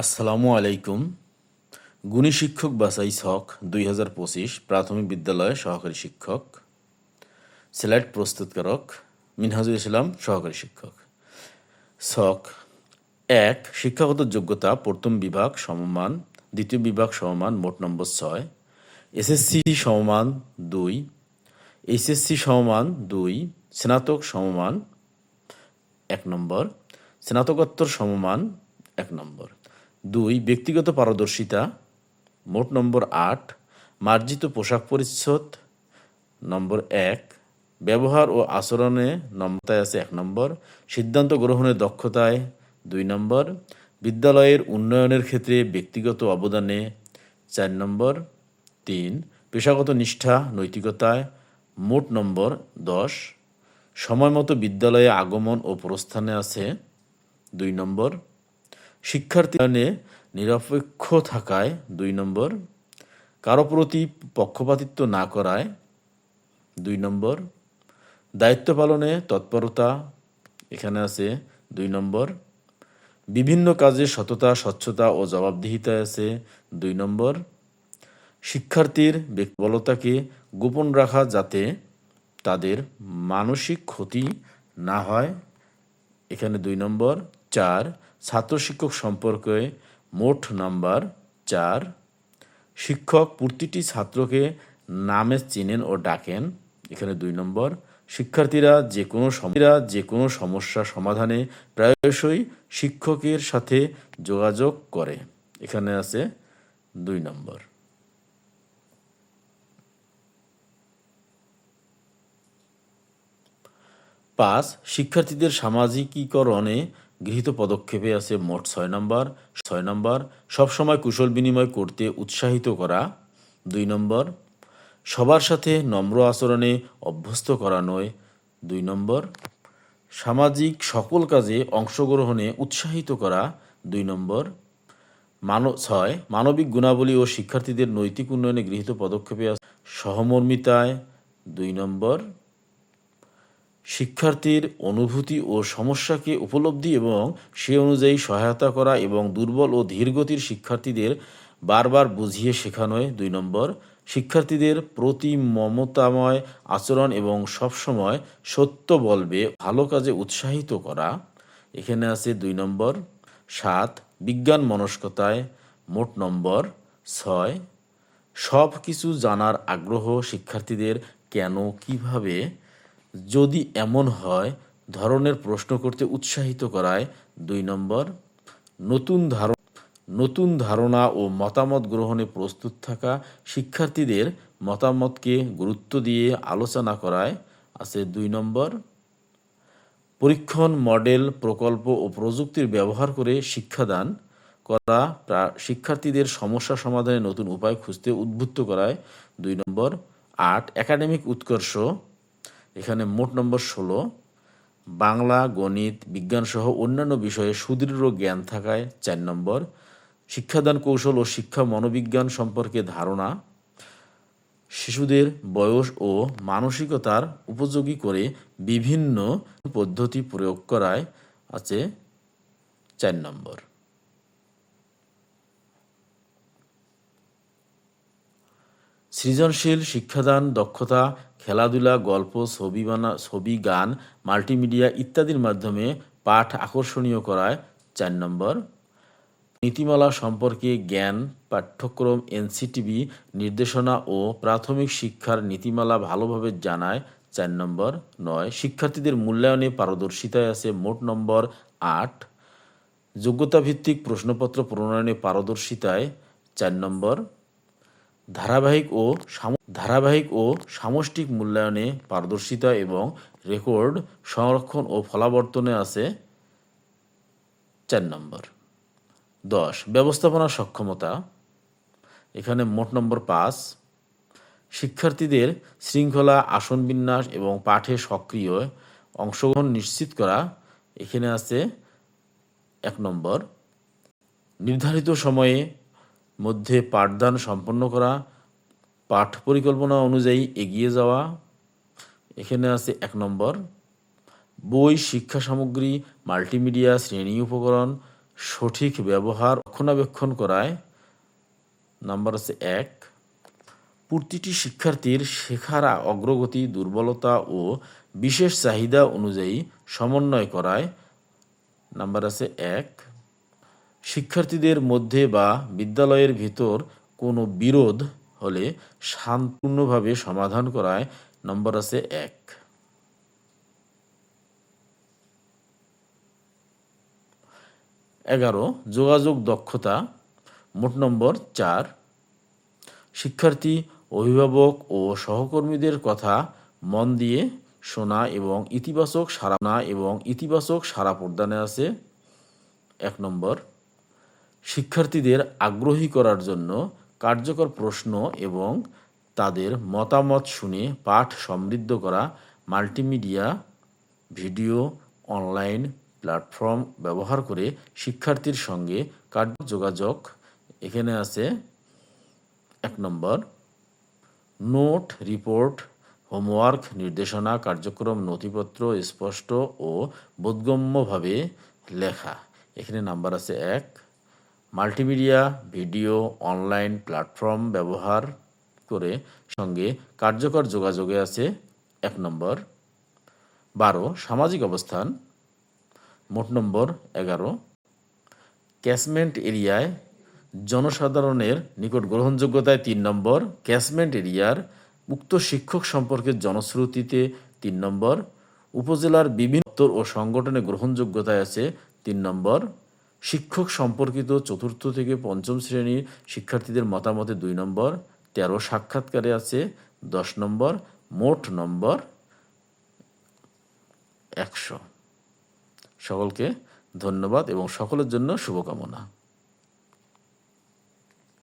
আসসালামু আলাইকুম। গুণী শিক্ষক বাসাই ছক দুই হাজার পঁচিশ প্রাথমিক বিদ্যালয় সহকারী শিক্ষক। স্লাইড প্রস্তুতকারক মিনহাজুল ইসলাম, সহকারী শিক্ষক। ছক এক, শিক্ষাগত যোগ্যতা, প্রথম বিভাগ সমমান, দ্বিতীয় বিভাগ সমমান, মোট নম্বর ছয়। এসএসসি সমমান, দুই। এইচএসসি সমমান, দুই। স্নাতক সমমান, এক নম্বর। স্নাতকোত্তর সমমান, এক নম্বর। দুই, ব্যক্তিগত পারদর্শিতা। মোট নম্বর আট, মার্জিত পোশাক পরিচ্ছদ। নম্বর এক, ব্যবহার ও আচরণে নম্রতায় আছে এক নম্বর। সিদ্ধান্ত গ্রহণের দক্ষতায় দুই নম্বর। বিদ্যালয়ের উন্নয়নের ক্ষেত্রে ব্যক্তিগত অবদানে চার নম্বর। তিন, পেশাগত নিষ্ঠা, নৈতিকতায় মোট নম্বর দশ। সময়মতো বিদ্যালয়ে আগমন ও প্রস্থানে আছে দুই নম্বর। শিক্ষার্থী নিরপেক্ষ থাকায় দুই নম্বর, কারও প্রতি পক্ষপাতিত্ব না করায় দুই নম্বর, দায়িত্ব পালনে তৎপরতা, এখানে আছে দুই নম্বর, বিভিন্ন কাজে সততা, স্বচ্ছতা ও জবাবদিহিতায় আছে দুই নম্বর, শিক্ষার্থীর ব্যক্তিবলতাকে গোপন রাখা যাতে তাদের মানসিক ক্ষতি না হয়, এখানে দুই নম্বর, চার ছাত্র শিক্ষক সম্পর্কে মোট নাম্বার চার। শিক্ষক প্রতিটি ছাত্রকে নামে চিনেন ও ডাকেন। এখানে দুই নম্বর। শিক্ষার্থীরা যে কোনো যে কোনো সমস্যা সমাধানে প্রায়শই শিক্ষকের সাথে যোগাযোগ করে। এখানে আছে দুই নম্বর। পাঁচ, শিক্ষার্থীদের সামাজিকীকরণে গৃহীত পদক্ষেপে আছে মোট ছয় নম্বর ছয় নম্বর, সবসময় কুশল বিনিময় করতে উৎসাহিত করা। দুই নম্বর, সবার সাথে নম্র আচরণে অভ্যস্ত করানোয় দুই নম্বর, সামাজিক সকল কাজে অংশগ্রহণে উৎসাহিত করা। দুই নম্বর মানব ছয়, মানবিক গুণাবলী ও শিক্ষার্থীদের নৈতিক উন্নয়নে গৃহীত পদক্ষেপে সহমর্মিতায়। দুই নম্বর শিক্ষার্থীর অনুভূতি ও সমস্যাকে উপলব্ধি এবং সে অনুযায়ী সহায়তা করা এবং দুর্বল ও ধীরগতির শিক্ষার্থীদের বারবার বুঝিয়ে শেখানোয় দুই নম্বর, শিক্ষার্থীদের প্রতি মমতাময় আচরণ এবং সবসময় সত্য বলবে, ভালো কাজে উৎসাহিত করা। এখানে আছে দুই নম্বর, সাত, বিজ্ঞান মনস্কতায় মোট নম্বর, ছয় সব কিছু জানার আগ্রহ শিক্ষার্থীদের কেন, কীভাবে যদি এমন হয়, ধরনের প্রশ্ন করতে উৎসাহিত করায়। দুই নম্বর, নতুন ধারণা নতুন ধারণা ও মতামত গ্রহণে প্রস্তুত থাকা শিক্ষার্থীদের মতামতকে গুরুত্ব দিয়ে আলোচনা করায়। আছে দুই নম্বর, পরীক্ষণ, মডেল, প্রকল্প ও প্রযুক্তির ব্যবহার করে শিক্ষাদান করা শিক্ষার্থীদের সমস্যা সমাধানে নতুন উপায় খুঁজতে উদ্বুদ্ধ করায়। দুই নম্বর, আট, একাডেমিক উৎকর্ষ এখানে মোট নম্বর ষোলো, বাংলা, গণিত বিজ্ঞান সহ অন্যান্য বিষয়ে সুদৃঢ় জ্ঞান থাকায় চার নম্বর, শিক্ষাদান কৌশল ও শিক্ষা মনোবিজ্ঞান সম্পর্কে ধারণা, শিশুদের বয়স ও মানসিকতার উপযোগী করে বিভিন্ন পদ্ধতি প্রয়োগ করায় আছে চার নম্বর। সৃজনশীল শিক্ষাদান, দক্ষতা খেলাধুলা, গল্প, ছবি বানা, ছবি, গান, মাল্টিমিডিয়া ইত্যাদির মাধ্যমে পাঠ আকর্ষণীয় করায় চার নম্বর। নীতিমালা সম্পর্কে জ্ঞান, পাঠ্যক্রম, এনসিটিভি, নির্দেশনা ও প্রাথমিক শিক্ষার নীতিমালা ভালোভাবে জানায় চার নম্বর। নয়, শিক্ষার্থীদের মূল্যায়নে পারদর্শিতায় আছে মোট নম্বর আট। যোগ্যতাভিত্তিক প্রশ্নপত্র প্রণয়নে পারদর্শিতায় চার নম্বর। ধারাবাহিক ও ধারাবাহিক ও সামষ্টিক মূল্যায়নে পারদর্শিতা এবং রেকর্ড সংরক্ষণ ও ফলাবর্তনে আছে চার নম্বর। দশ, ব্যবস্থাপনা সক্ষমতা। এখানে মোট নম্বর পাঁচ। শিক্ষার্থীদের শৃঙ্খলা, আসন বিন্যাস এবং পাঠে সক্রিয় অংশগ্রহণ নিশ্চিত করা। এখানে আছে এক নম্বর। নির্ধারিত সময়ে মধ্যে পাঠদান সম্পন্ন করা, পাঠ পরিকল্পনা অনুযায়ী এগিয়ে যাওয়া। এখানে আছে এক নম্বর, বই, শিক্ষা সামগ্রী, মাল্টিমিডিয়া, শ্রেণি উপকরণ, সঠিক ব্যবহার, রক্ষণাবেক্ষণ করায়। নাম্বার আছে এক, প্রতিটি শিক্ষার্থীর শেখার অগ্রগতি, দুর্বলতা ও বিশেষ চাহিদা অনুযায়ী সমন্বয় করায়। নাম্বার আছে এক শিক্ষার্থীদের মধ্যে বা বিদ্যালয়ের ভিতর কোনো বিরোধ হলে শান্তপূর্ণভাবে সমাধান করায় নম্বর আছে এক। এগারো, যোগাযোগ দক্ষতা, মোট নম্বর চার। শিক্ষার্থী, অভিভাবক ও সহকর্মীদের কথা মন দিয়ে শোনা এবং ইতিবাচক সাড়া না এবং ইতিবাচক সারা প্রদানে আছে। এক নম্বর শিক্ষার্থীদের আগ্রহী করার জন্য কার্যকর প্রশ্ন এবং তাদের মতামত শুনে পাঠ সমৃদ্ধ করা মাল্টিমিডিয়া ভিডিও অনলাইন প্ল্যাটফর্ম ব্যবহার করে শিক্ষার্থীর সঙ্গে কার্য যোগাযোগ। এখানে আছে এক নম্বর, নোট, রিপোর্ট, হোমওয়ার্ক, নির্দেশনা, কার্যক্রম, নথিপত্র, স্পষ্ট ও বোধগম্যভাবে লেখা। এখানে নাম্বার আছে এক। মাল্টিমিডিয়া, ভিডিও, অনলাইন প্ল্যাটফর্ম ব্যবহার করে সঙ্গে কার্যকর যোগাযোগে আছে এক নম্বর। বারো, সামাজিক অবস্থান। মোট নম্বর এগারো। ক্যাচমেন্ট এরিয়ায় জনসাধারণের নিকট গ্রহণযোগ্যতায় তিন নম্বর। ক্যাচমেন্ট এরিয়ার উক্ত শিক্ষক সম্পর্কে জনশ্রুতিতে তিন নম্বর। উপজেলার বিভিন্ন ও সংগঠনে গ্রহণযোগ্যতায় আছে তিন নম্বর। শিক্ষক সম্পর্কিত চতুর্থ থেকে পঞ্চম শ্রেণির শিক্ষার্থীদের মতামতে দুই নম্বর, তেরো সাক্ষাৎকারে আছে, দশ নম্বর, মোট নম্বর একশো। সকলকে ধন্যবাদ এবং সকলের জন্য শুভকামনা।